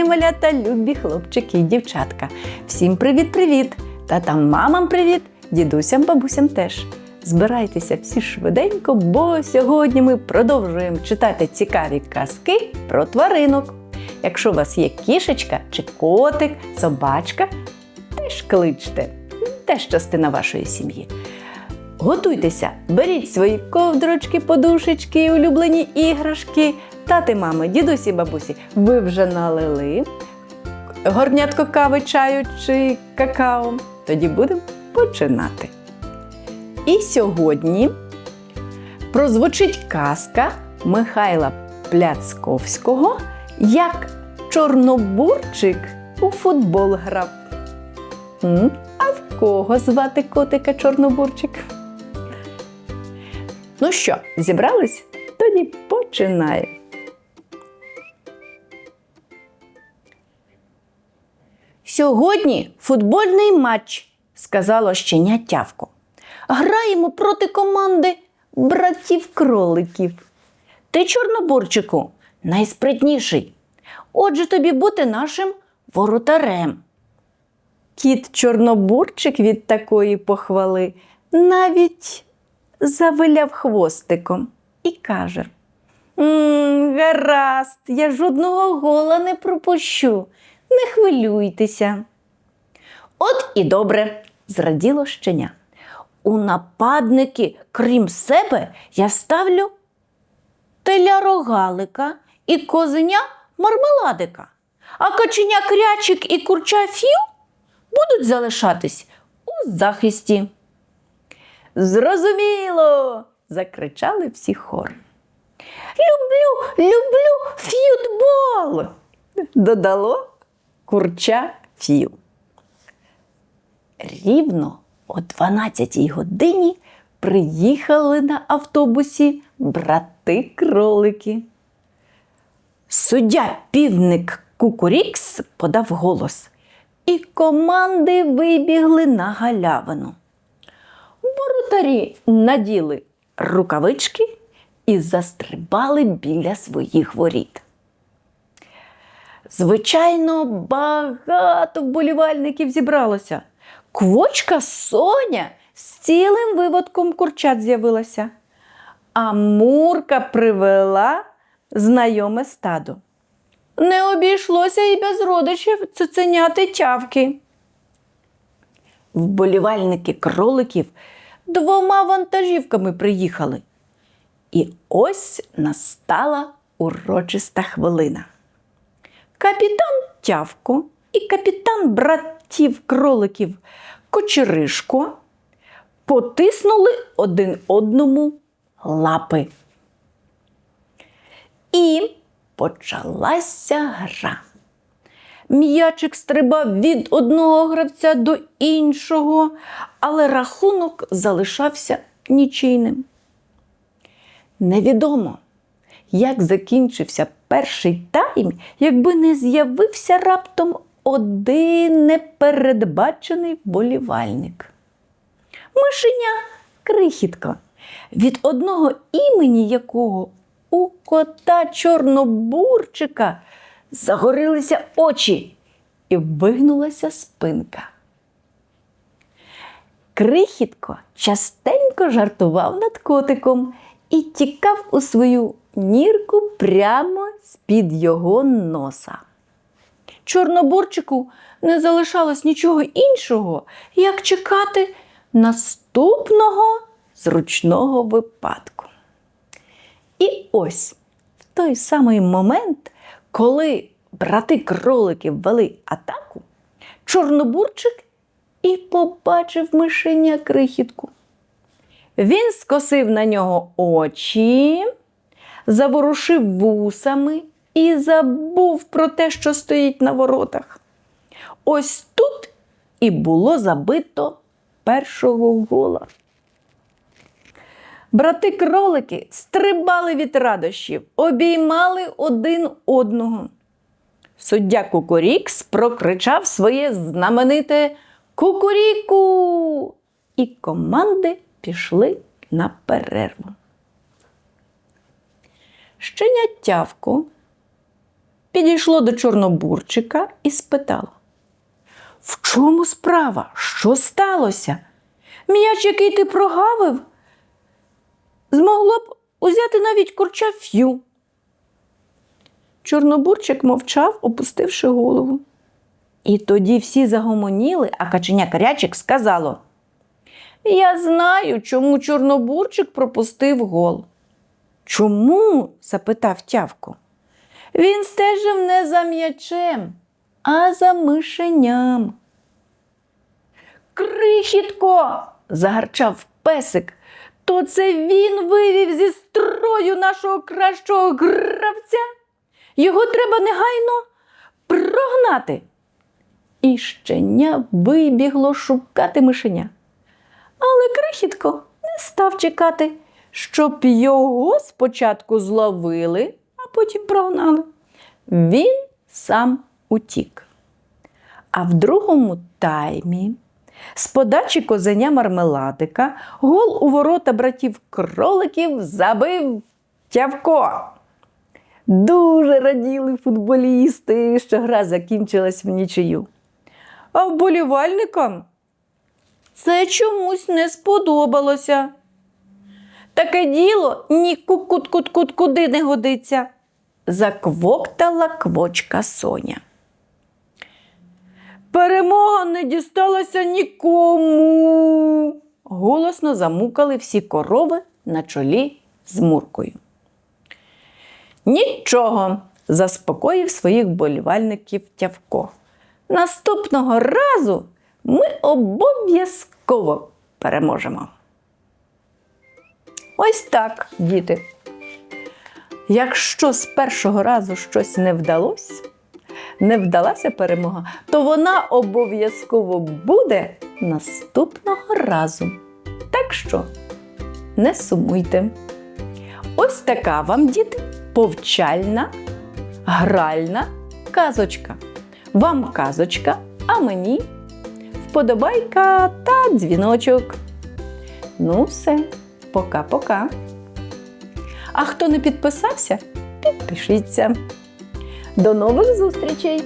Доброго дня, малята, любі хлопчики і дівчатка. Всім привіт-привіт! Татам, мамам привіт, дідусям, бабусям теж. Збирайтеся всі швиденько, бо сьогодні ми продовжуємо читати цікаві казки про тваринок. Якщо у вас є кішечка чи котик, собачка, теж кличте, теж частина вашої сім'ї. Готуйтеся, беріть свої ковдрочки, подушечки, улюблені іграшки. Тати, мами, дідусі, бабусі, ви вже налили горнятко кави, чаю чи какао. Тоді будемо починати. І сьогодні прозвучить казка Михайла Пляцковського, як Чорнобурчик у футбол грав. А в кого звати котика Чорнобурчик? Ну що, зібрались? Тоді починаємо. Сьогодні футбольний матч, сказало щеня тявко. Граємо проти команди братів кроликів. Ти, чорнобурчику, найспритніший. Отже, тобі бути нашим воротарем. Кіт Чорнобурчик від такої похвали навіть завиляв хвостиком і каже: «М, Гаразд, я жодного гола не пропущу, не хвилюйтеся. От і добре, зраділо щеня. У нападники, крім себе, я ставлю теля рогалика і козеня мармеладика, а каченя крячик і курча фів будуть залишатись у захисті. Зрозуміло. закричали всі хором. Люблю, люблю ф'ютбол. Додало курча фів. Рівно о 12-й годині приїхали на автобусі брати кролики. Суддя півник Кукурікс подав голос, і команди вибігли на галявину. Воротарі наділи рукавички і застрибали біля своїх воріт. Звичайно, багато вболівальників зібралося. Квочка Соня з цілим виводком курчат з'явилася, а Мурка привела знайоме стадо. Не обійшлося і без родичів цуценяти тявки. Вболівальники кроликів двома вантажівками приїхали. І ось настала урочиста хвилина. Капітан Тявко і капітан братів кроликів Кочеришко потиснули один одному лапи. І почалася гра. М'ячик стрибав від одного гравця до іншого, але рахунок залишався нічийним. Невідомо, як закінчився перший тайм, якби не з'явився раптом один непередбачений вболівальник. Мишеня крихітка, від одного імені якого у кота Чорнобурчика загорілися очі і вигнулася спинка. Крихітко частенько жартував над котиком і тікав у свою нірку прямо з-під його носа. Чорнобурчику не залишалось нічого іншого, як чекати наступного зручного випадку. І ось в той самий момент, коли брати кролики ввели атаку, Чорнобурчик і побачив мишеня крихітку. Він скосив на нього очі, заворушив вусами і забув про те, що стоїть на воротах. Ось тут і було забито першого гола. Брати кролики стрибали від радощів, обіймали один одного. Суддя Кукурікс прокричав своє знамените Кукуріку, і команди пішли на перерву. Щеня тявку підійшло до Чорнобурчика і спитало: В чому справа? Що сталося? М'яч, який ти прогавив, змогло б узяти навіть курча ф'ю. Чорнобурчик мовчав, опустивши голову. І тоді всі загомоніли, а каченя Карячик сказало: Я знаю, чому Чорнобурчик пропустив гол. Чому? запитав тявко. Він стежив не за м'ячем, а за мишеням. Крихітко. загарчав песик. То це він вивів зі строю нашого кращого гравця. Його треба негайно прогнати. І щеня вибігло шукати мишеня. Але крихітко не став чекати, щоб його спочатку зловили, а потім прогнали. Він сам утік. А в другому таймі з подачі козеня мармеладика гол у ворота братів кроликів забив Тявко. Дуже раділи футболісти, що гра закінчилась в нічию. А вболівальникам це чомусь не сподобалося. Таке діло ні кут-кут-кут куди не годиться. Заквоктала квочка Соня. Перемога не дісталася нікому. Голосно замукали всі корови на чолі з муркою. Нічого, заспокоїв своїх болівальників Тявко. Наступного разу ми обов'язково переможемо. Ось так, діти. Якщо з першого разу щось не вдалося, не вдалася перемога, то вона обов'язково буде наступного разу. Так що не сумуйте. Ось така вам, діти, повчальна, гральна казочка. Вам казочка, а мені вподобайка та дзвіночок. Ну, все, пока-пока. А хто не підписався, підпишіться. До нових зустрічей!